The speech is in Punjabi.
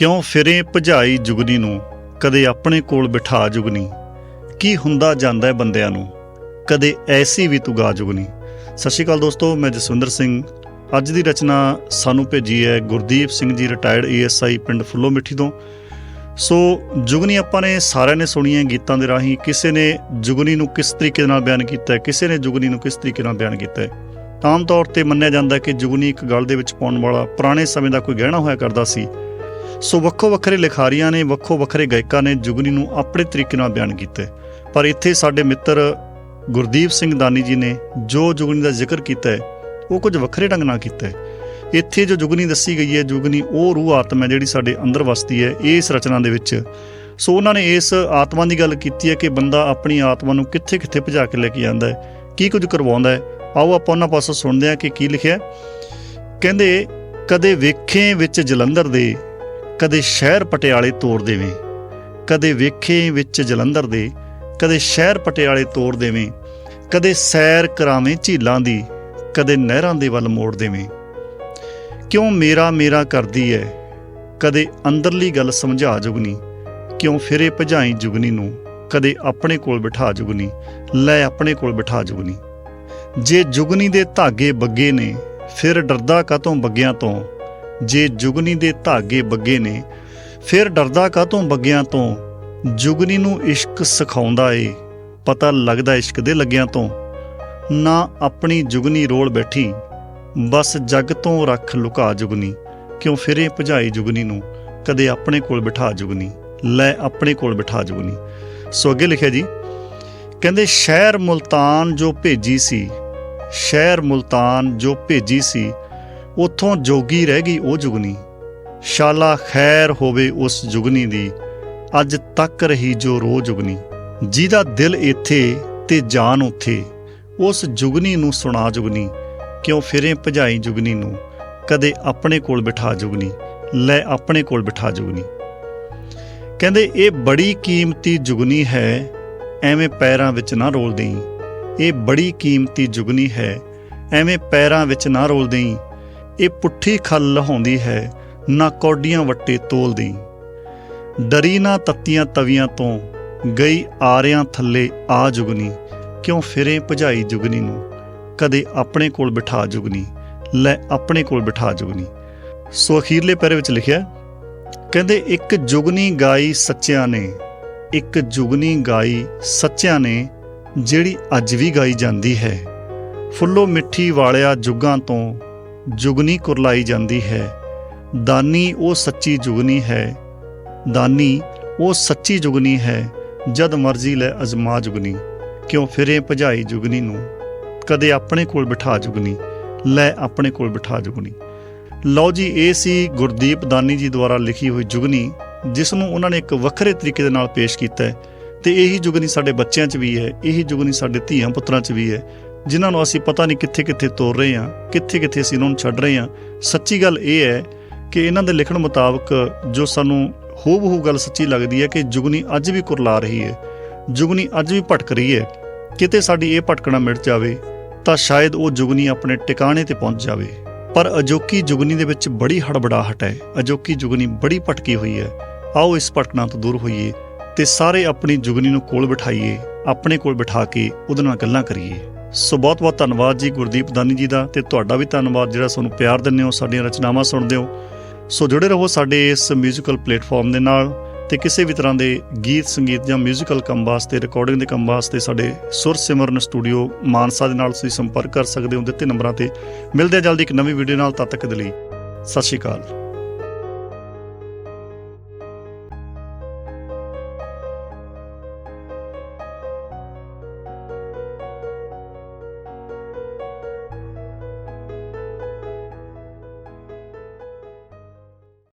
ਕਿਉਂ ਫਿਰੇ ਭਜਾਈ ਜੁਗਨੀ ਨੂੰ? ਕਦੇ ਆਪਣੇ ਕੋਲ ਬਿਠਾ ਜੁਗਨੀ। ਕੀ ਹੁੰਦਾ ਜਾਂਦਾ ਹੈ ਬੰਦਿਆਂ ਨੂੰ? ਕਦੇ ਐਸੀ ਵੀ ਤੂੰ ਗਾ ਜੁਗਨੀ। ਸਤਿ ਸ਼੍ਰੀ ਅਕਾਲ ਦੋਸਤੋ, ਮੈਂ ਜਸਵਿੰਦਰ ਸਿੰਘ। ਅੱਜ ਦੀ ਰਚਨਾ ਸਾਨੂੰ ਭੇਜੀ ਹੈ ਗੁਰਦੀਪ ਸਿੰਘ ਜੀ ਰਿਟਾਇਰਡ ਏਐਸਆਈ ਪਿੰਡ ਫੁੱਲੋ ਮਿੱਠੀ ਤੋਂ। ਸੋ ਜੁਗਨੀ ਆਪਾਂ ਨੇ ਸਾਰਿਆਂ ਨੇ ਸੁਣੀਆਂ ਗੀਤਾਂ ਦੇ ਰਾਹੀਂ, ਕਿਸੇ ਨੇ ਜੁਗਨੀ ਨੂੰ ਕਿਸ ਤਰੀਕੇ ਨਾਲ ਬਿਆਨ ਕੀਤਾ ਹੈ, ਕਿਸੇ ਨੇ ਜੁਗਨੀ ਨੂੰ ਕਿਸ ਤਰੀਕੇ ਨਾਲ ਬਿਆਨ ਕੀਤਾ ਹੈ। ਆਮ ਤੌਰ ਤੇ ਮੰਨਿਆ ਜਾਂਦਾ ਹੈ ਕਿ ਜੁਗਨੀ ਇੱਕ ਗੱਲ ਦੇ ਵਿੱਚ ਪਾਉਣ ਵਾਲਾ ਪੁਰਾਣੇ ਸਮੇਂ ਦਾ ਕੋਈ ਗਹਿਣਾ ਹੋਇਆ ਕਰਦਾ ਸੀ। ਸੋ ਵੱਖੋ ਵੱਖਰੇ ਲਿਖਾਰੀਆਂ ਨੇ, ਵੱਖੋ ਵੱਖਰੇ ਗਾਇਕਾਂ ਨੇ ਜੁਗਨੀ ਨੂੰ ਆਪਣੇ ਤਰੀਕੇ ਨਾਲ ਬਿਆਨ ਕੀਤਾ। ਪਰ ਇੱਥੇ ਸਾਡੇ ਮਿੱਤਰ ਗੁਰਦੀਪ ਸਿੰਘ ਦਾਨੀ ਜੀ ਨੇ ਜੋ ਜੁਗਨੀ ਦਾ ਜ਼ਿਕਰ ਕੀਤਾ ਹੈ, ਉਹ ਕੁਝ ਵੱਖਰੇ ਢੰਗ ਨਾਲ ਕੀਤਾ ਹੈ। ਇੱਥੇ ਜੋ ਜੁਗਨੀ ਦੱਸੀ ਗਈ ਹੈ, ਜੁਗਨੀ ਉਹ ਰੂਹ ਆਤਮਾ ਹੈ ਜਿਹੜੀ ਸਾਡੇ ਅੰਦਰ ਵਸਦੀ ਹੈ, ਇਸ ਰਚਨਾ ਦੇ ਵਿੱਚ। ਸੋ ਉਹਨਾਂ ਨੇ ਇਸ ਆਤਮਾ ਦੀ ਗੱਲ ਕੀਤੀ ਹੈ ਕਿ ਬੰਦਾ ਆਪਣੀ ਆਤਮਾ ਨੂੰ ਕਿੱਥੇ ਕਿੱਥੇ ਭਜਾ ਕੇ ਲੈ ਕੇ ਜਾਂਦਾ ਹੈ, ਕੀ ਕੁਝ ਕਰਵਾਉਂਦਾ ਹੈ। ਆਓ ਆਪਾਂ ਉਹਨਾਂ ਪਾਸੋਂ ਸੁਣਦੇ ਹਾਂ ਕਿ ਕੀ ਲਿਖਿਆ ਕਹਿੰਦੇ, ਕਦੇ ਵੇਖੇ ਵਿੱਚ ਜਲੰਧਰ ਦੇ ਕਦੇ ਸ਼ਹਿਰ ਪਟਿਆਲੇ ਤੋੜ ਦੇਵੇਂ, ਕਦੇ ਵੇਖੇ ਵਿੱਚ ਜਲੰਧਰ ਦੇ, ਕਦੇ ਸ਼ਹਿਰ ਪਟਿਆਲੇ ਤੋੜ ਦੇਵੇਂ, ਕਦੇ ਸੈਰ ਕਰਾਵੇਂ ਝੀਲਾਂ ਦੀ, ਕਦੇ ਨਹਿਰਾਂ ਦੇ ਵੱਲ ਮੋੜ ਦੇਵੇਂ। ਕਿਉਂ ਮੇਰਾ ਮੇਰਾ ਕਰਦੀ ਐ, ਕਦੇ ਅੰਦਰਲੀ ਗੱਲ ਸਮਝਾ ਜੁਗਨੀ, ਕਿਉਂ ਫਿਰੇ ਭਜਾਈ ਜੁਗਨੀ ਨੂੰ, ਕਦੇ ਆਪਣੇ ਕੋਲ ਬਿਠਾ ਜੁਗਨੀ, ਲੈ ਆਪਣੇ ਕੋਲ ਬਿਠਾ ਜੁਗਨੀ। ਜੇ ਜੁਗਨੀ ਦੇ ਧਾਗੇ ਬੱਗੇ ਨੇ, ਫਿਰ ਡਰਦਾ ਕਾਤੋਂ ਬੱਗਿਆਂ ਤੋਂ ਜੇ ਜੁਗਨੀ ਦੇ ਧਾਗੇ ਬੱਗੇ ਨੇ, ਫਿਰ ਡਰਦਾ ਕਾਤੋਂ ਬੱਗਿਆਂ ਤੋਂ? ਜੁਗਨੀ ਨੂੰ ਇਸ਼ਕ ਸਿਖਾਉਂਦਾ ਏ, ਪਤਾ ਲੱਗਦਾ ਇਸ਼ਕ ਦੇ ਲੱਗਿਆਂ ਤੋਂ। ਨਾ ਆਪਣੀ ਜੁਗਨੀ ਰੋਲ ਬੈਠੀ, ਬਸ ਜੱਗ ਤੋਂ ਰੱਖ ਲੁਕਾ ਜੁਗਨੀ, ਕਿਉਂ ਫਿਰੇ ਭਜਾਈ ਜੁਗਨੀ ਨੂੰ? ਕਦੇ ਆਪਣੇ ਕੋਲ ਬਿਠਾ ਜੁਗਨੀ, ਲੈ ਆਪਣੇ ਕੋਲ ਬਿਠਾ ਜੁਗਨੀ। ਸੋ ਅੱਗੇ ਲਿਖਿਆ ਜੀ, ਕਹਿੰਦੇ ਸ਼ਹਿਰ ਮੁਲਤਾਨ ਜੋ ਭੇਜੀ ਸੀ, ਸ਼ਹਿਰ ਮੁਲਤਾਨ ਜੋ ਭੇਜੀ ਸੀ ਉਥੋਂ ਜੋਗੀ ਰਹਿ ਗਈ ਉਹ ਜੁਗਨੀ। ਸ਼ਾਲਾ ਖੈਰ ਹੋਵੇ ਉਸ ਜੁਗਨੀ ਦੀ, ਅੱਜ ਤੱਕ ਰਹੀ ਜੋ ਰੋ ਜੁਗਨੀ। ਜਿਹਦਾ ਦਿਲ ਇੱਥੇ ਤੇ ਜਾਨ ਉੱਥੇ, ਉਸ ਜੁਗਨੀ ਨੂੰ ਸੁਣਾ ਜੁਗਨੀ, ਕਿਉਂ ਫਿਰੇ ਭਜਾਈ ਜੁਗਨੀ ਨੂੰ, ਕਦੇ ਆਪਣੇ ਕੋਲ ਬਿਠਾ ਜੁਗਨੀ, ਲੈ ਆਪਣੇ ਕੋਲ ਬਿਠਾ ਜੁਗਨੀ। ਕਹਿੰਦੇ, ਇਹ ਬੜੀ ਕੀਮਤੀ ਜੁਗਨੀ ਹੈ, ਐਵੇਂ ਪੈਰਾਂ ਵਿੱਚ ਨਾ ਰੋਲ ਦੇਈ। ਇਹ ਬੜੀ ਕੀਮਤੀ ਜੁਗਨੀ ਹੈ, ਐਵੇਂ ਪੈਰਾਂ ਵਿੱਚ ਨਾ ਰੋਲ ਦੇਈ। ਇਹ ਪੁੱਠੀ ਖੱਲ ਲਹਾਉਂਦੀ ਹੈ, ਨਾ ਕੌਡੀਆਂ ਵੱਟੇ ਤੋਲਦੀ। ਡਰੀ ਨਾ ਤੱਤੀਆਂ ਤਵੀਆਂ ਤੋਂ, ਗਈ ਆਰਿਆਂ ਥੱਲੇ ਆ ਜੁਗਨੀ, ਕਿਉਂ ਫਿਰੇ ਭਜਾਈ ਜੁਗਨੀ ਨੂੰ? ਕਦੇ ਆਪਣੇ ਕੋਲ ਬਿਠਾ ਜੁਗਨੀ, ਲੈ ਆਪਣੇ ਕੋਲ ਬਿਠਾ ਜੁਗਨੀ। ਸੋ ਅਖੀਰਲੇ ਪੈਰੇ ਵਿੱਚ ਲਿਖਿਆ, ਕਹਿੰਦੇ ਇੱਕ ਜੁਗਨੀ ਗਾਈ ਸੱਚਿਆਂ ਨੇ, ਇੱਕ ਜੁਗਨੀ ਗਾਈ ਸੱਚਿਆਂ ਨੇ, ਜਿਹੜੀ ਅੱਜ ਵੀ ਗਾਈ ਜਾਂਦੀ ਹੈ। ਫੁੱਲੋ ਮਿੱਠੀ ਵਾਲਿਆ ਜੁਗਾਂ ਤੋਂ ਜੁਗਨੀ ਕੁਰਲਾਈ ਜਾਂਦੀ ਹੈ। ਦਾਨੀ ਉਹ ਸੱਚੀ ਜੁਗਨੀ ਹੈ। ਦਾਨੀ ਉਹ ਸੱਚੀ ਜੁਗਨੀ ਹੈ, ਜਦ ਮਰਜ਼ੀ ਲੈ ਅਜ਼ਮਾ ਜੁਗਨੀ। ਕਿਉਂ ਫਿਰੇ ਭਜਾਈ ਜੁਗਨੀ ਨੂੰ? ਕਦੇ ਆਪਣੇ ਕੋਲ ਬਿਠਾ ਜੁਗਨੀ, ਲੈ ਆਪਣੇ ਕੋਲ ਬਿਠਾ ਜੁਗਨੀ। ਲਓ ਜੀ, ਇਹ ਸੀ ਗੁਰਦੀਪ ਦਾਨੀ ਜੀ ਦੁਆਰਾ ਲਿਖੀ ਹੋਈ ਜੁਗਨੀ, ਜਿਸ ਨੂੰ ਉਹਨਾਂ ਨੇ ਇੱਕ ਵੱਖਰੇ ਤਰੀਕੇ ਦੇ ਨਾਲ ਪੇਸ਼ ਕੀਤਾ ਹੈ। ਤੇ ਇਹੀ ਜੁਗਨੀ ਸਾਡੇ ਬੱਚਿਆਂ 'ਚ ਵੀ ਹੈ, ਇਹੀ ਜੁਗਨੀ ਸਾਡੇ ਧੀਆਂ ਪੁੱਤਰਾਂ 'ਚ ਵੀ ਹੈ। ਜਿਨ੍ਹਾਂ ਨੂੰ ਅਸੀਂ ਪਤਾ ਨਹੀਂ ਕਿੱਥੇ-ਕਿੱਥੇ ਤੋਰ ਰਹੇ ਹਾਂ ਕਿੱਥੇ-ਕਿੱਥੇ ਅਸੀਂ ਉਹਨਾਂ ਨੂੰ ਛੱਡ ਰਹੇ ਹਾਂ, ਸੱਚੀ ਗੱਲ ਇਹ ਹੈ ਕਿ ਇਹਨਾਂ ਦੇ ਲਿਖਣ ਮੁਤਾਬਕ ਜੋ ਸਾਨੂੰ ਹੂਬਹੂ ਗੱਲ ਸੱਚੀ ਲੱਗਦੀ ਹੈ ਕਿ ਜੁਗਨੀ ਅੱਜ ਵੀ ਕੁਰਲਾ ਰਹੀ ਹੈ, ਜੁਗਨੀ ਅੱਜ ਵੀ ਭਟਕ ਰਹੀ ਹੈ, ਕਿਤੇ ਸਾਡੀ ਇਹ ਭਟਕਣਾ ਮਿਟ ਜਾਵੇ ਤਾਂ ਸ਼ਾਇਦ ਉਹ ਜੁਗਨੀ ਆਪਣੇ ਟਿਕਾਣੇ ਤੇ ਪਹੁੰਚ ਜਾਵੇ। ਪਰ ਅਜੋਕੀ ਜੁਗਨੀ ਦੇ ਵਿੱਚ ਬੜੀ ਹੜਬੜਾਹਟ ਹੈ, ਅਜੋਕੀ ਜੁਗਨੀ ਬੜੀ ਭਟਕੀ ਹੋਈ ਹੈ, ਆਓ ਇਸ ਭਟਕਣਾ ਤੋਂ ਦੂਰ ਹੋਈਏ ਤੇ ਸਾਰੇ ਆਪਣੀ ਜੁਗਨੀ ਨੂੰ ਕੋਲ ਬਿਠਾਈਏ, ਆਪਣੇ ਕੋਲ ਬਿਠਾ ਕੇ ਉਹਦੇ ਨਾਲ ਗੱਲਾਂ ਕਰੀਏ। ਸੋ ਬਹੁਤ ਬਹੁਤ ਧੰਨਵਾਦ ਜੀ ਗੁਰਦੀਪ ਦਾਨੀ ਜੀ ਦਾ ਤੇ ਤੁਹਾਡਾ ਵੀ ਧੰਨਵਾਦ ਜਿਹੜਾ ਸਾਨੂੰ ਪਿਆਰ ਦਿੰਦੇ ਹੋ, ਸਾਡੀਆਂ ਰਚਨਾਵਾਂ ਸੁਣਦੇ ਹੋ। ਸੋ ਜੁੜੇ ਰਹੋ ਸਾਡੇ ਇਸ ਮਿਊਜ਼ੀਕਲ ਪਲੇਟਫਾਰਮ ਦੇ ਨਾਲ ਤੇ ਕਿਸੇ ਵੀ ਤਰ੍ਹਾਂ ਦੇ ਗੀਤ ਸੰਗੀਤ ਜਾਂ ਮਿਊਜ਼ੀਕਲ ਕੰਮ ਵਾਸਤੇ ਰਿਕਾਰਡਿੰਗ ਦੇ ਕੰਮ ਵਾਸਤੇ ਸਾਡੇ ਸੁਰ ਸਿਮਰਨ ਸਟੂਡੀਓ ਮਾਨਸਾ ਦੇ ਨਾਲ ਤੁਸੀਂ ਸੰਪਰਕ ਕਰ ਸਕਦੇ ਹੋ ਦਿੱਤੇ ਨੰਬਰਾਂ ਤੇ। ਮਿਲਦੇ ਜਲਦੀ ਇੱਕ ਨਵੀਂ ਵੀਡੀਓ ਨਾਲ, ਤਦ ਤੱਕ ਦੇ ਲਈ ਸਤਿ ਸ਼੍ਰੀ ਅਕਾਲ।